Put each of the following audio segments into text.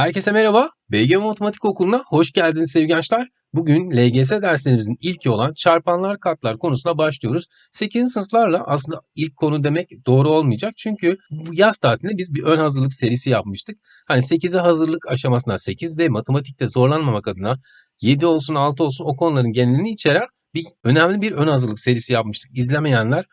Herkese merhaba. BG Matematik Okulu'na hoş geldiniz sevgili gençler. Bugün LGS derslerimizin ilki olan çarpanlar katlar konusuna başlıyoruz. 8. sınıflarla aslında ilk konu demek doğru olmayacak. Çünkü bu yaz tatilinde biz bir ön hazırlık serisi yapmıştık. Hani 8'e hazırlık aşamasında 8'de matematikte zorlanmamak adına 7 olsun 6 olsun o konuların genelini içeren bir önemli bir ön hazırlık serisi yapmıştık. İzlemeyenler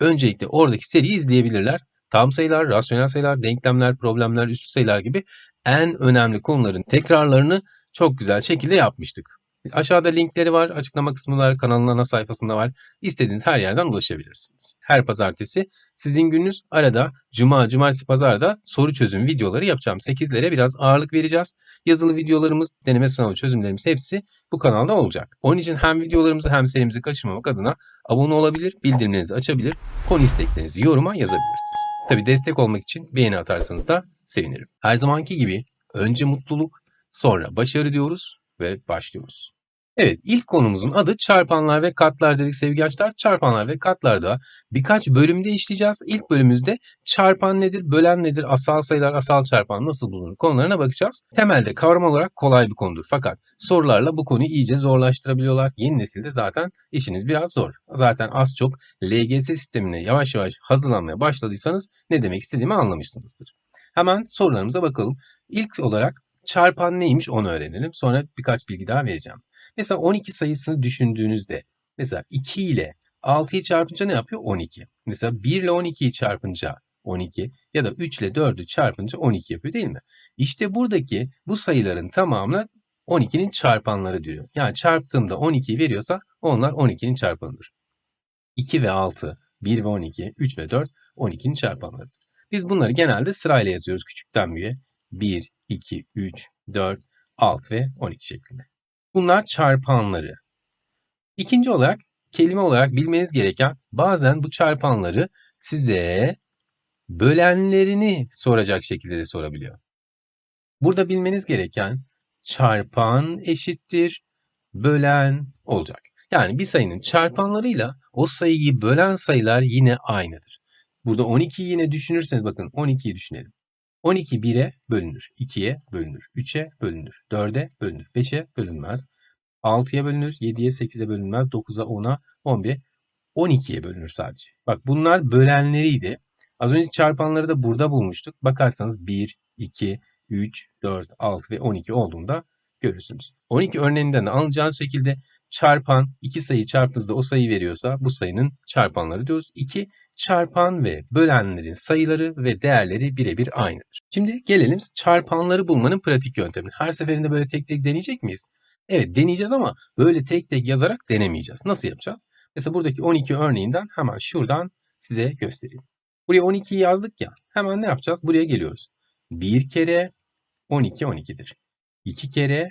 öncelikle oradaki seriyi izleyebilirler. Tam sayılar, rasyonel sayılar, denklemler, problemler, üstü sayılar gibi en önemli konuların tekrarlarını çok güzel şekilde yapmıştık. Aşağıda linkleri var, açıklama kısmında var, kanalın ana sayfasında var. İstediğiniz her yerden ulaşabilirsiniz. Her pazartesi sizin gününüz arada cuma, cumartesi, pazarda soru çözüm videoları yapacağım. 8'lere biraz ağırlık vereceğiz. Yazılı videolarımız, deneme sınavı çözümlerimiz hepsi bu kanalda olacak. Onun için hem videolarımızı hem serimizi kaçırmamak adına abone olabilir, bildirimlerinizi açabilir, konu isteklerinizi yoruma yazabilirsiniz. Tabi destek olmak için beğeni atarsanız da sevinirim. Her zamanki gibi önce mutluluk, sonra başarı diyoruz ve başlıyoruz. Evet ilk konumuzun adı çarpanlar ve katlar dedik sevgili gençler. Çarpanlar ve katlarda birkaç bölümde işleyeceğiz. İlk bölümümüzde çarpan nedir, bölen nedir, asal sayılar, asal çarpan nasıl bulunur konularına bakacağız. Temelde kavram olarak kolay bir konudur. Fakat sorularla bu konuyu iyice zorlaştırabiliyorlar. Yeni nesilde zaten işiniz biraz zor. Zaten az çok LGS sistemine yavaş yavaş hazırlanmaya başladıysanız ne demek istediğimi anlamışsınızdır. Hemen sorularımıza bakalım. İlk olarak çarpan neymiş onu öğrenelim. Sonra birkaç bilgi daha vereceğim. Mesela 12 sayısını düşündüğünüzde mesela 2 ile 6'yı çarpınca ne yapıyor? 12. Mesela 1 ile 12'yi çarpınca 12 ya da 3 ile 4'ü çarpınca 12 yapıyor değil mi? İşte buradaki bu sayıların tamamına 12'nin çarpanları diyor. Yani çarptığımda 12'yi veriyorsa onlar 12'nin çarpanıdır. 2 ve 6, 1 ve 12, 3 ve 4 12'nin çarpanlarıdır. Biz bunları genelde sırayla yazıyoruz küçükten büyüğe. 1, 2, 3, 4, 6 ve 12 şeklinde. Bunlar çarpanları. İkinci olarak kelime olarak bilmeniz gereken bazen bu çarpanları size bölenlerini soracak şekilde de sorabiliyor. Burada bilmeniz gereken çarpan eşittir bölen olacak. Yani bir sayının çarpanlarıyla o sayıyı bölen sayılar yine aynıdır. Burada 12'yi yine düşünürseniz bakın 12'yi düşünelim. 12 1'e bölünür, 2'ye bölünür, 3'e bölünür, 4'e bölünür, 5'e bölünmez, 6'ya bölünür, 7'ye 8'e bölünmez, 9'a 10'a 11'e 12'ye bölünür sadece. Bak bunlar bölenleriydi. Az önce çarpanları da burada bulmuştuk. Bakarsanız 1, 2, 3, 4, 6 ve 12 olduğunda görürsünüz. 12 örneğinden de alacağınız şekilde çarpan iki sayı çarptığınızda o sayı veriyorsa bu sayının çarpanları diyoruz. 2 çarpan ve bölenlerin sayıları ve değerleri birebir aynıdır. Şimdi gelelim çarpanları bulmanın pratik yöntemine. Her seferinde böyle tek tek deneyecek miyiz? Evet deneyeceğiz ama böyle tek tek yazarak denemeyeceğiz. Nasıl yapacağız? Mesela buradaki 12 örneğinden hemen şuradan size göstereyim. Buraya 12'yi yazdık ya. Hemen ne yapacağız? Buraya geliyoruz. 1 kere 12 12'dir. 2 kere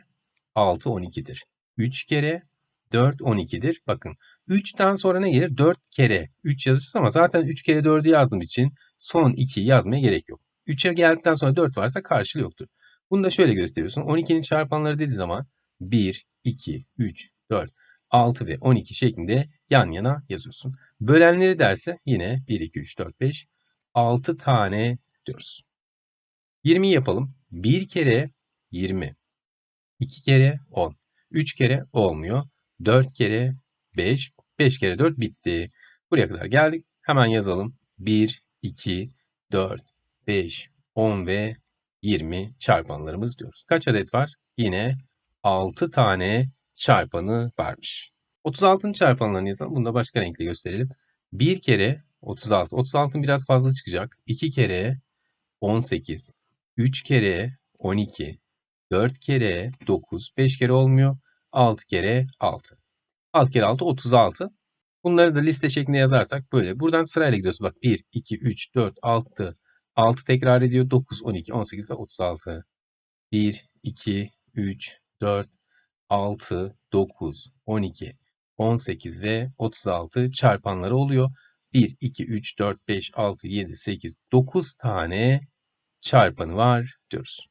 6 12'dir. 3 kere 4 12'dir. Bakın 3'ten sonra ne gelir? 4 kere 3 yazacağız ama zaten 3 kere 4'ü yazdığım için son 2'yi yazmaya gerek yok. 3'e geldikten sonra 4 varsa karşılığı yoktur. Bunu da şöyle gösteriyorsun. 12'nin çarpanları dediği zaman 1, 2, 3, 4, 6 ve 12 şeklinde yan yana yazıyorsun. Bölenleri derse yine 1, 2, 3, 4, 5, 6 tane diyoruz. 20 yapalım. 1 kere 20. 2 kere 10. 3 kere olmuyor. 4 kere 5. 5 kere 4 bitti. Buraya kadar geldik. Hemen yazalım. 1, 2, 4, 5, 10 ve 20 çarpanlarımız diyoruz. Kaç adet var? Yine 6 tane çarpanı varmış. 36'ın çarpanlarını yazalım. Bunu da başka renkle gösterelim. 1 kere 36. 36'ın biraz fazla çıkacak. 2 kere 18. 3 kere 12. 4 kere 9. 5 kere olmuyor. 6 kere 6. 6 kere 6 36. Bunları da liste şeklinde yazarsak böyle. Buradan sırayla gidiyoruz. Bak 1, 2, 3, 4, 6. 6 tekrar ediyor. 9, 12, 18 ve 36. 1, 2, 3, 4, 6, 9, 12, 18 ve 36 çarpanları oluyor. 1, 2, 3, 4, 5, 6, 7, 8, 9 tane çarpanı var diyoruz.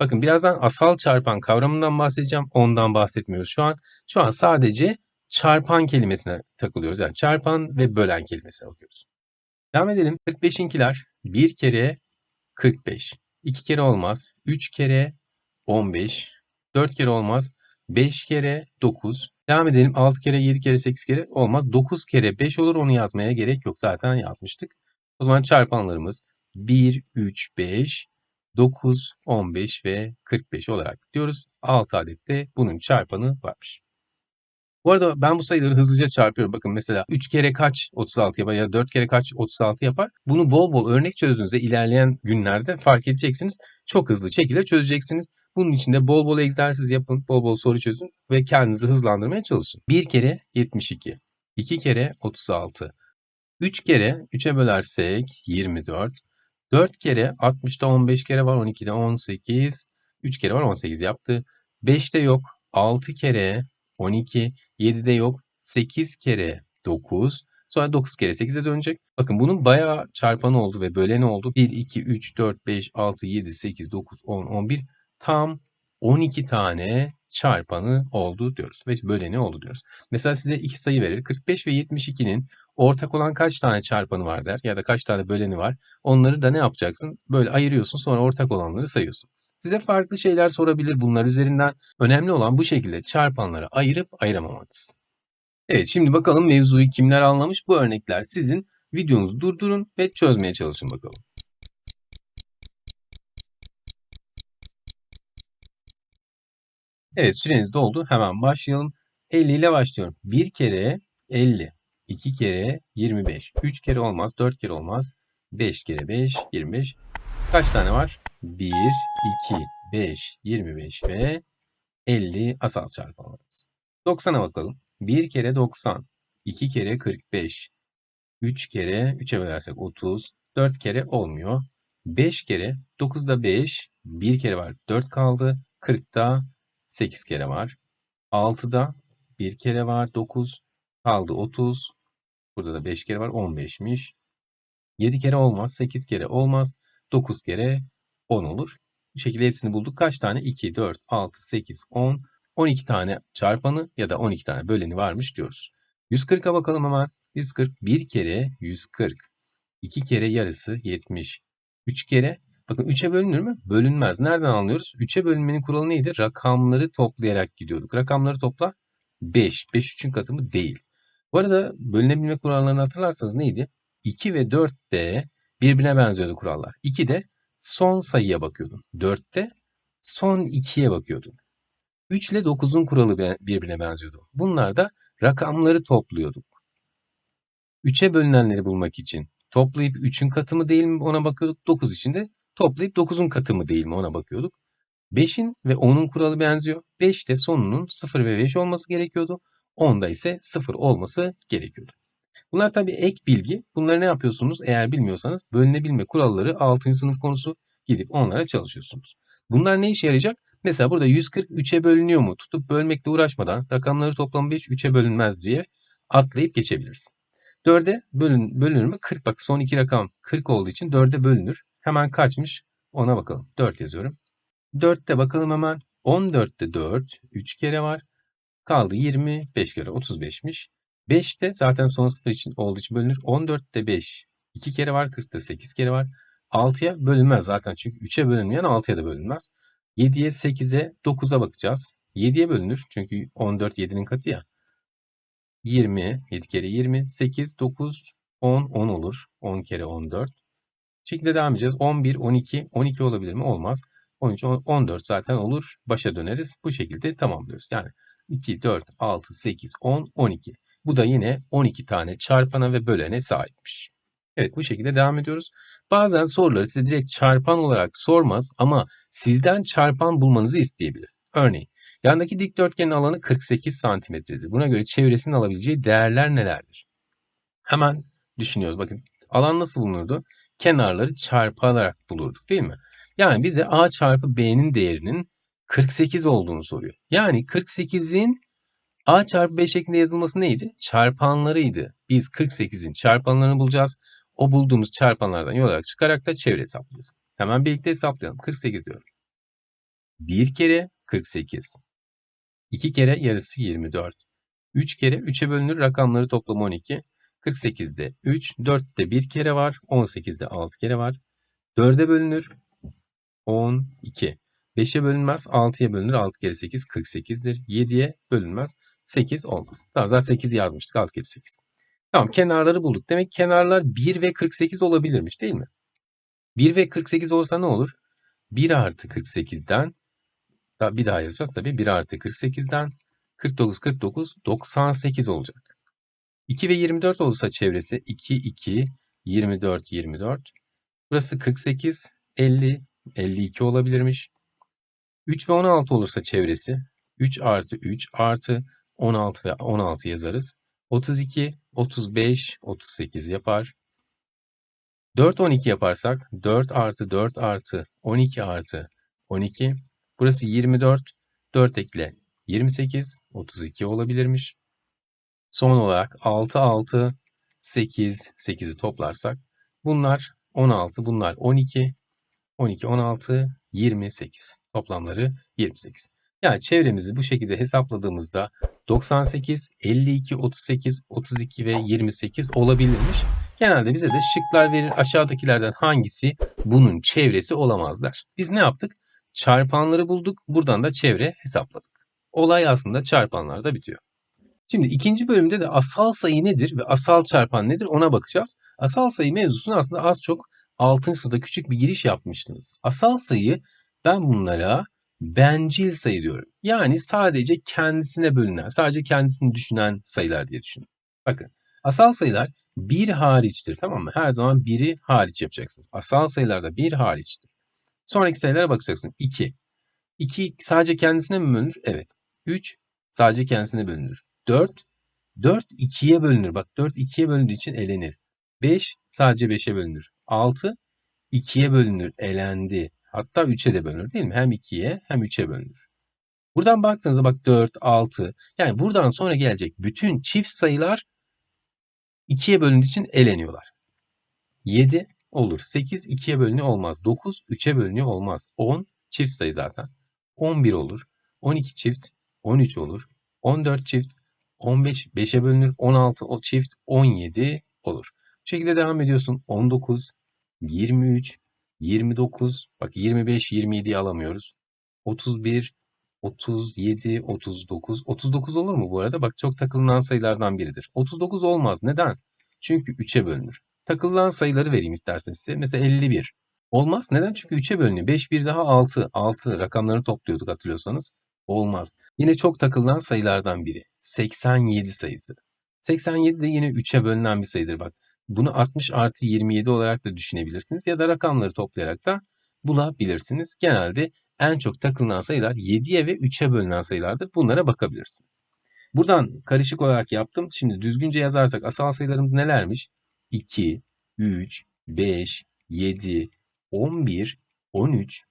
Bakın birazdan asal çarpan kavramından bahsedeceğim. Ondan bahsetmiyoruz şu an. Şu an sadece çarpan kelimesine takılıyoruz. Yani çarpan ve bölen kelimesine bakıyoruz. Devam edelim. 45'inkiler 1 kere 45. 2 kere olmaz. 3 kere 15. 4 kere olmaz. 5 kere 9. Devam edelim. 6 kere 7 kere 8 kere olmaz. 9 kere 5 olur. Onu yazmaya gerek yok. Zaten yazmıştık. O zaman çarpanlarımız 1, 3, 5, 9, 15 ve 45 olarak diyoruz. 6 adette bunun çarpanı varmış. Bu arada ben bu sayıları hızlıca çarpıyorum. Bakın mesela 3 kere kaç 36 yapar ya da 4 kere kaç 36 yapar. Bunu bol bol örnek çözdüğünüzde ilerleyen günlerde fark edeceksiniz. Çok hızlı şekilde çözeceksiniz. Bunun için de bol bol egzersiz yapın, bol bol soru çözün ve kendinizi hızlandırmaya çalışın. 1 kere 72, 2 kere 36, 3 kere 3'e bölersek 24, 4 kere 60'da 15 kere var 12'de 18, 3 kere var 18 yaptı. 5'te yok 6 kere 12, 7'de yok 8 kere 9, sonra 9 kere 8'e dönecek. Bakın bunun bayağı çarpanı oldu ve böleni oldu. 1, 2, 3, 4, 5, 6, 7, 8, 9, 10, 11 tam 12 tane çarpanı oldu diyoruz ve böleni oldu diyoruz. Mesela size iki sayı verir. 45 ve 72'nin ortak olan kaç tane çarpanı var der ya da kaç tane böleni var. Onları da ne yapacaksın? Böyle ayırıyorsun sonra ortak olanları sayıyorsun. Size farklı şeyler sorabilir bunlar üzerinden. Önemli olan bu şekilde çarpanları ayırıp ayıramamanız. Evet şimdi bakalım mevzuyu kimler anlamış? Bu örnekler sizin videonuzu durdurun ve çözmeye çalışın bakalım. Evet süreniz doldu. Hemen başlayalım. 50 ile başlıyorum. 1 kere 50. 2 kere 25. 3 kere olmaz. 4 kere olmaz. 5 kere 5 25. Kaç tane var? 1, 2, 5, 25 ve 50 asal çarpanlarımız. 90'a bakalım. 1 kere 90. 2 kere 45. 3 kere 3'e bölersek 30. 4 kere olmuyor. 5 kere 9'da 5. 1 kere var. 4 kaldı. 40'da 8 kere var. 6'da 1 kere var 9. Kaldı 30. Burada da 5 kere var 15'miş. 7 kere olmaz 8 kere olmaz. 9 kere 10 olur. Bu şekilde hepsini bulduk. Kaç tane? 2, 4, 6, 8, 10, 12 tane çarpanı ya da 12 tane böleni varmış diyoruz. 140'a bakalım hemen. 140 1 kere 140. 2 kere yarısı 70. 3 kere Bakın 3'e bölünür mü? Bölünmez. Nereden anlıyoruz? 3'e bölünmenin kuralı neydi? Rakamları toplayarak gidiyorduk. Rakamları topla 5. 5 3'ün katı mı? Değil. Bu arada bölünebilme kurallarını hatırlarsanız neydi? 2 ve 4 de birbirine benziyordu kurallar. 2'de son sayıya bakıyordun. 4'te son 2'ye bakıyordun. 3 ile 9'un kuralı birbirine benziyordu. Bunlar da rakamları topluyorduk. 3'e bölünenleri bulmak için toplayıp 3'ün katı mı değil mi ona bakıyorduk. 9 için de toplayıp 9'un katı mı değil mi ona bakıyorduk. 5'in ve 10'un kuralı benziyor. 5'te sonunun 0 ve 5 olması gerekiyordu. 10'da ise 0 olması gerekiyordu. Bunlar tabii ek bilgi. Bunları ne yapıyorsunuz? Eğer bilmiyorsanız bölünebilme kuralları 6. sınıf konusu gidip onlara çalışıyorsunuz. Bunlar ne işe yarayacak? Mesela burada 140 3'e bölünüyor mu? Tutup bölmekle uğraşmadan rakamları toplam 5 3'e bölünmez diye atlayıp geçebilirsin. 4'e bölün, bölünür mü? 40 bak son iki rakam 40 olduğu için 4'e bölünür. Hemen kaçmış? Ona bakalım. 4 yazıyorum. 4'te bakalım hemen. 14'te 4. 3 kere var. Kaldı 20. 5 kere 35'miş. 5'te zaten son sıfır için olduğu için bölünür. 14'te 5. 2 kere var. 40'ta 8 kere var. 6'ya bölünmez zaten. Çünkü 3'e bölünmeyen 6'ya da bölünmez. 7'ye 8'e 9'a bakacağız. 7'ye bölünür. Çünkü 14 7'nin katı ya. 20, 7 kere 20, 8, 9, 10, 10 olur. 10 kere 14 şekilde devam edeceğiz. 11, 12, 12 olabilir mi? Olmaz. 13, 14 zaten olur. Başa döneriz. Bu şekilde tamamlıyoruz. Yani 2, 4, 6, 8, 10, 12. Bu da yine 12 tane çarpana ve bölene sahipmiş. Evet bu şekilde devam ediyoruz. Bazen soruları size direkt çarpan olarak sormaz ama sizden çarpan bulmanızı isteyebilir. Örneğin yandaki dikdörtgenin alanı 48 santimetredir. Buna göre çevresinin alabileceği değerler nelerdir? Hemen düşünüyoruz. Bakın alan nasıl bulunurdu? kenarları çarpılarak bulurduk değil mi? Yani bize a çarpı b'nin değerinin 48 olduğunu soruyor. Yani 48'in a çarpı b şeklinde yazılması neydi? Çarpanlarıydı. Biz 48'in çarpanlarını bulacağız. O bulduğumuz çarpanlardan yol olarak çıkarak da çevre hesaplayacağız. Hemen birlikte hesaplayalım. 48 diyorum. 1 kere 48. 2 kere yarısı 24. 3 kere 3'e bölünür rakamları toplam 12. 48'de 3, 4'te 1 kere var, 18'de 6 kere var. 4'e bölünür. 12. 5'e bölünmez. 6'ya bölünür. 6 kere 8 48'dir. 7'ye bölünmez. 8 olmaz. Daha zaten 8 yazmıştık. 6 kere 8. Tamam kenarları bulduk. Demek kenarlar 1 ve 48 olabilirmiş değil mi? 1 ve 48 olsa ne olur? 1 artı 48'den daha bir daha yazacağız tabii. 1 artı 48'den 49 49 98 olacak. 2 ve 24 olursa çevresi 2 2 24 24. Burası 48 50 52 olabilirmiş. 3 ve 16 olursa çevresi 3 artı 3 artı 16 ve 16 yazarız. 32, 35, 38 yapar. 4, 12 yaparsak 4 artı 4 artı 12 artı 12. Burası 24. 4 ekle 28, 32 olabilirmiş. Son olarak 6, 6, 8, 8'i toplarsak bunlar 16, bunlar 12, 12, 16, 28. Toplamları 28. Yani çevremizi bu şekilde hesapladığımızda 98, 52, 38, 32 ve 28 olabilirmiş. Genelde bize de şıklar verir. Aşağıdakilerden hangisi bunun çevresi olamazlar. Biz ne yaptık? Çarpanları bulduk. Buradan da çevre hesapladık. Olay aslında çarpanlarda bitiyor. Şimdi ikinci bölümde de asal sayı nedir ve asal çarpan nedir ona bakacağız. Asal sayı mevzusunu aslında az çok 6. sınıfta küçük bir giriş yapmıştınız. Asal sayı ben bunlara bencil sayı diyorum. Yani sadece kendisine bölünen, sadece kendisini düşünen sayılar diye düşünün. Bakın asal sayılar bir hariçtir tamam mı? Her zaman biri hariç yapacaksınız. Asal sayılarda bir hariçtir. Sonraki sayılara bakacaksın. 2. 2 sadece kendisine mi bölünür? Evet. 3 sadece kendisine bölünür. 4 4 2'ye bölünür. Bak 4 2'ye bölündüğü için elenir. 5 sadece 5'e bölünür. 6 2'ye bölünür. Elendi. Hatta 3'e de bölünür değil mi? Hem 2'ye hem 3'e bölünür. Buradan baktığınızda bak 4, 6 yani buradan sonra gelecek bütün çift sayılar 2'ye bölündüğü için eleniyorlar. 7 olur. 8 2'ye bölünüyor olmaz. 9 3'e bölünüyor olmaz. 10 çift sayı zaten. 11 olur. 12 çift 13 olur. 14 çift 15 5'e bölünür. 16 o çift 17 olur. Bu şekilde devam ediyorsun. 19 23 29 bak 25 27'yi alamıyoruz. 31 37 39 39 olur mu bu arada? Bak çok takılınan sayılardan biridir. 39 olmaz. Neden? Çünkü 3'e bölünür. Takılınan sayıları vereyim isterseniz size. Mesela 51. Olmaz. Neden? Çünkü 3'e bölünüyor. 5 bir daha 6. 6 rakamları topluyorduk hatırlıyorsanız. Olmaz. Yine çok takılınan sayılardan biri. 87 sayısı. 87 de yine 3'e bölünen bir sayıdır bak. Bunu 60 artı 27 olarak da düşünebilirsiniz ya da rakamları toplayarak da bulabilirsiniz. Genelde en çok takılınan sayılar 7'ye ve 3'e bölünen sayılardır. Bunlara bakabilirsiniz. Buradan karışık olarak yaptım. Şimdi düzgünce yazarsak asal sayılarımız nelermiş? 2, 3, 5, 7, 11, 13,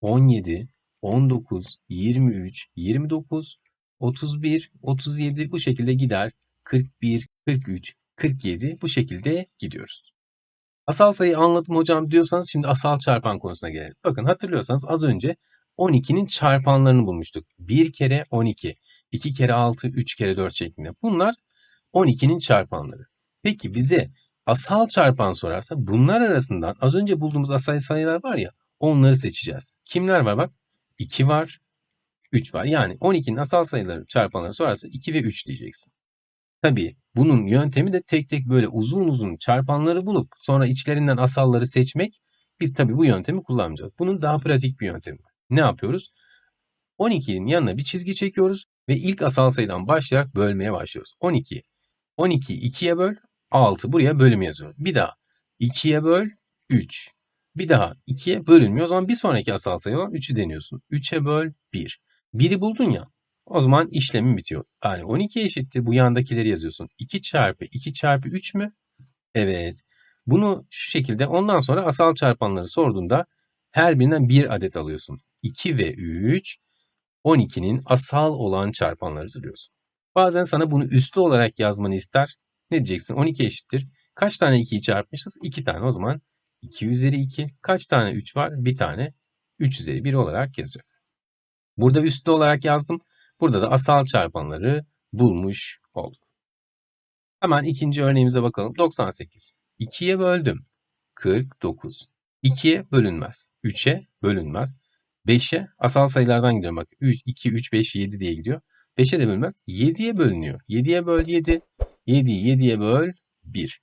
17, 19, 23, 29, 31, 37 bu şekilde gider. 41, 43, 47 bu şekilde gidiyoruz. Asal sayı anladım hocam diyorsanız şimdi asal çarpan konusuna gelelim. Bakın hatırlıyorsanız az önce 12'nin çarpanlarını bulmuştuk. 1 kere 12, 2 kere 6, 3 kere 4 şeklinde. Bunlar 12'nin çarpanları. Peki bize asal çarpan sorarsa bunlar arasından az önce bulduğumuz asal sayılar var ya onları seçeceğiz. Kimler var bak? 2 var, 3 var. Yani 12'nin asal sayıları çarpanları sorarsa 2 ve 3 diyeceksin. Tabii bunun yöntemi de tek tek böyle uzun uzun çarpanları bulup sonra içlerinden asalları seçmek. Biz tabii bu yöntemi kullanmayacağız. Bunun daha pratik bir yöntemi var. Ne yapıyoruz? 12'nin yanına bir çizgi çekiyoruz ve ilk asal sayıdan başlayarak bölmeye başlıyoruz. 12. 12 2'ye böl 6 buraya bölüm yazıyorum. Bir daha 2'ye böl 3. Bir daha 2'ye bölünmüyor. O zaman bir sonraki asal sayı olan 3'ü deniyorsun. 3'e böl 1. 1'i buldun ya. O zaman işlemin bitiyor. Yani 12 eşittir bu yandakileri yazıyorsun. 2 çarpı 2 çarpı 3 mü? Evet. Bunu şu şekilde ondan sonra asal çarpanları sorduğunda her birinden bir adet alıyorsun. 2 ve 3 12'nin asal olan çarpanları duruyorsun. Bazen sana bunu üslü olarak yazmanı ister. Ne diyeceksin? 12 eşittir. Kaç tane 2'yi çarpmışız? 2 tane. O zaman 2 üzeri 2. Kaç tane 3 var? Bir tane. 3 üzeri 1 olarak yazacaksın. Burada üslü olarak yazdım. Burada da asal çarpanları bulmuş olduk. Hemen ikinci örneğimize bakalım. 98. 2'ye böldüm. 49. 2'ye bölünmez. 3'e bölünmez. 5'e asal sayılardan gidiyorum bak. 3, 2, 3, 5, 7 diye gidiyor. 5'e de bölünmez. 7'ye bölünüyor. 7'ye böl 7. 7'yi 7'ye böl 1.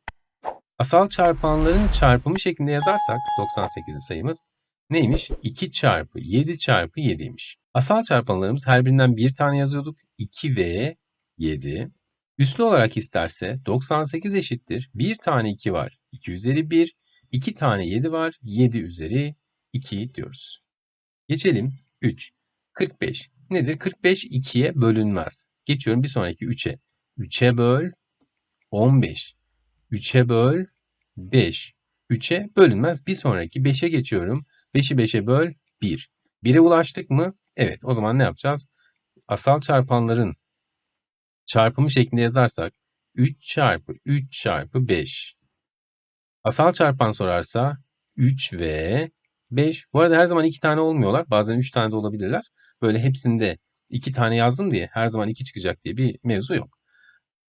Asal çarpanların çarpımı şeklinde yazarsak 98. sayımız neymiş? 2 çarpı 7 çarpı 7'ymiş. Asal çarpanlarımız her birinden bir tane yazıyorduk. 2 ve 7. Üslü olarak isterse 98 eşittir. Bir tane 2 var. 2 üzeri 1. 2 tane 7 var. 7 üzeri 2 diyoruz. Geçelim 3. 45. Nedir? 45 2'ye bölünmez. Geçiyorum bir sonraki 3'e. 3'e böl 15. 3'e böl 5. 3'e bölünmez. Bir sonraki 5'e geçiyorum. 5'i 5'e böl 1. 1'e ulaştık mı? Evet. O zaman ne yapacağız? Asal çarpanların çarpımı şeklinde yazarsak 3 çarpı 3 çarpı 5. Asal çarpan sorarsa 3 ve 5. Bu arada her zaman 2 tane olmuyorlar. Bazen 3 tane de olabilirler. Böyle hepsinde 2 tane yazdım diye her zaman 2 çıkacak diye bir mevzu yok.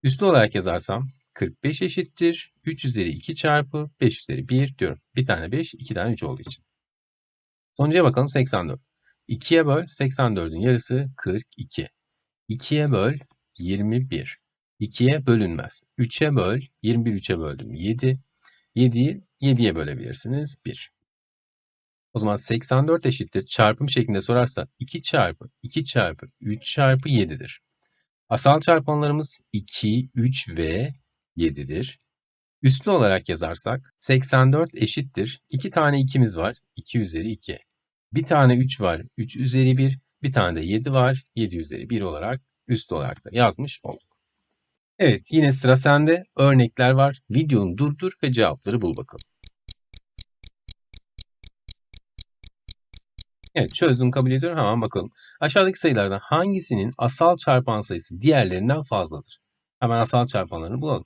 Üslü olarak yazarsam 45 eşittir. 3 üzeri 2 çarpı 5 üzeri 1 diyorum. Bir tane 5, iki tane 3 olduğu için. Sonuca bakalım 84. 2'ye böl 84'ün yarısı 42. 2'ye böl 21. 2'ye bölünmez. 3'e böl 21 3'e böldüm 7. 7'yi 7'ye bölebilirsiniz 1. O zaman 84 eşittir çarpım şeklinde sorarsa 2 çarpı 2 çarpı 3 çarpı 7'dir. Asal çarpanlarımız 2, 3 ve 7'dir. Üslü olarak yazarsak 84 eşittir. 2 tane 2'miz var. 2 üzeri 2. Bir tane 3 var. 3 üzeri 1. Bir tane de 7 var. 7 üzeri 1 olarak üslü olarak da yazmış olduk. Evet yine sıra sende. Örnekler var. Videonu durdur ve cevapları bul bakalım. Evet çözdüm kabul ediyorum. Hemen bakalım. Aşağıdaki sayılardan hangisinin asal çarpan sayısı diğerlerinden fazladır? Hemen asal çarpanlarını bulalım.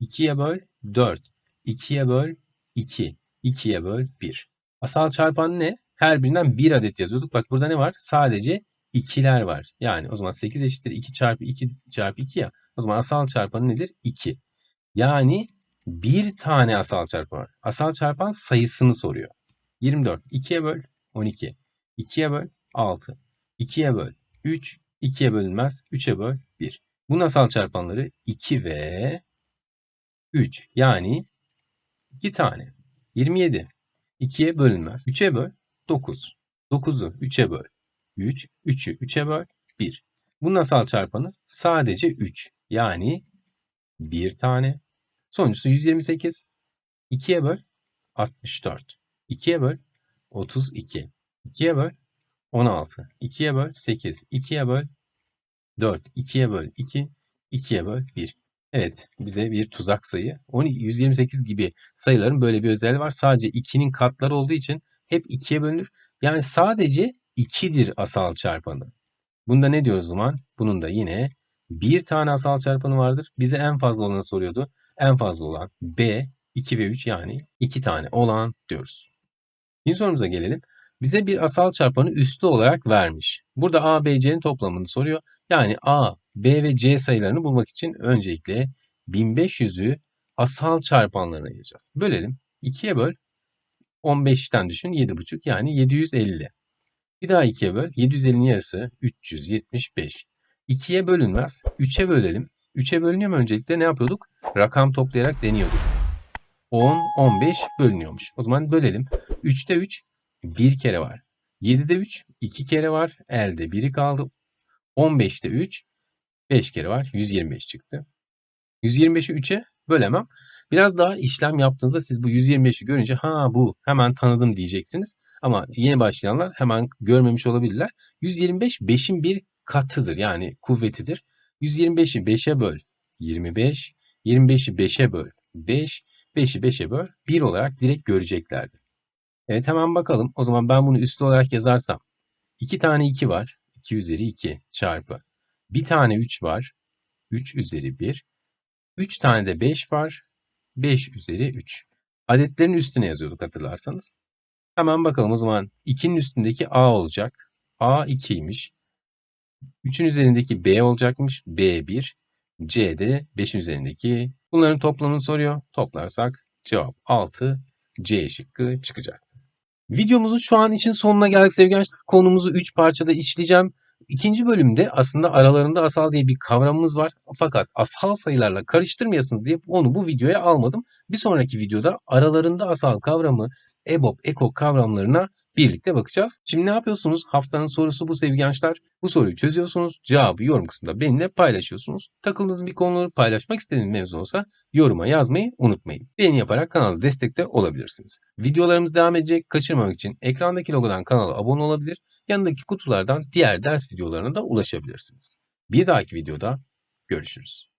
2'ye böl 4. 2'ye böl 2. 2'ye böl 1. Asal çarpan ne? Her birinden 1 adet yazıyorduk. Bak burada ne var? Sadece 2'ler var. Yani o zaman 8 eşittir 2 çarpı 2 çarpı 2 ya. O zaman asal çarpanı nedir? 2. Yani bir tane asal çarpan var. Asal çarpan sayısını soruyor. 24. 2'ye böl 12. 2'ye böl 6. 2'ye böl 3. 2'ye bölünmez. 3'e böl 1. Bu asal çarpanları 2 ve 3. Yani 2 tane. 27. 2'ye bölünmez. 3'e böl 9. 9'u 3'e böl 3. 3'ü 3'e böl 1. Bunun asal çarpanı sadece 3. Yani 1 tane. Sonuncusu 128. 2'ye böl 64. 2'ye böl 32. 2'ye böl 16. 2'ye böl 8. 2'ye böl 4. 2'ye böl 2. 2'ye böl 1. Evet bize bir tuzak sayı. 12, 128 gibi sayıların böyle bir özelliği var. Sadece 2'nin katları olduğu için hep 2'ye bölünür. Yani sadece 2'dir asal çarpanı. Bunda ne diyoruz o zaman? Bunun da yine bir tane asal çarpanı vardır. Bize en fazla olanı soruyordu. En fazla olan B 2 ve 3 yani 2 tane olan diyoruz. İkinci sorumuza gelelim. Bize bir asal çarpanı üslü olarak vermiş. Burada A, B, C'nin toplamını soruyor. Yani A, B ve C sayılarını bulmak için öncelikle 1500'ü asal çarpanlarına ayıracağız. Bölelim. 2'ye böl. 15'ten düşün 7,5 yani 750. Bir daha 2'ye böl. 750'nin yarısı 375. 2'ye bölünmez. 3'e bölelim. 3'e bölünüyor mu öncelikle ne yapıyorduk? Rakam toplayarak deniyorduk. 10, 15 bölünüyormuş. O zaman bölelim. 3'te 3 bir kere var. 7'de 3 2 kere var. Elde biri kaldı. 15'te 3 5 kere var. 125 çıktı. 125'i 3'e bölemem. Biraz daha işlem yaptığınızda siz bu 125'i görünce ha bu hemen tanıdım diyeceksiniz. Ama yeni başlayanlar hemen görmemiş olabilirler. 125 5'in bir katıdır yani kuvvetidir. 125'i 5'e böl 25, 25'i 5'e böl 5, 5'i 5'e böl 1 olarak direkt göreceklerdir. Evet hemen bakalım. O zaman ben bunu üslü olarak yazarsam 2 tane 2 var. 2 üzeri 2 çarpı. Bir tane 3 var. 3 üzeri 1. 3 tane de 5 var. 5 üzeri 3. Adetlerin üstüne yazıyorduk hatırlarsanız. Hemen bakalım o zaman 2'nin üstündeki A olacak. A 2'ymiş. 3'ün üzerindeki B olacakmış. B 1. C de 5'in üzerindeki. Bunların toplamını soruyor. Toplarsak cevap 6. C şıkkı çıkacak. Videomuzun şu an için sonuna geldik sevgili gençler. Konumuzu 3 parçada işleyeceğim. İkinci bölümde aslında aralarında asal diye bir kavramımız var. Fakat asal sayılarla karıştırmayasınız diye onu bu videoya almadım. Bir sonraki videoda aralarında asal kavramı, EBOB, EKO kavramlarına birlikte bakacağız. Şimdi ne yapıyorsunuz? Haftanın sorusu bu sevgili gençler. Bu soruyu çözüyorsunuz. Cevabı yorum kısmında benimle paylaşıyorsunuz. Takıldığınız bir konuları paylaşmak istediğiniz mevzu olsa yoruma yazmayı unutmayın. Beğeni yaparak kanala destekte olabilirsiniz. Videolarımız devam edecek. Kaçırmamak için ekrandaki logodan kanala abone olabilir. Yanındaki kutulardan diğer ders videolarına da ulaşabilirsiniz. Bir dahaki videoda görüşürüz.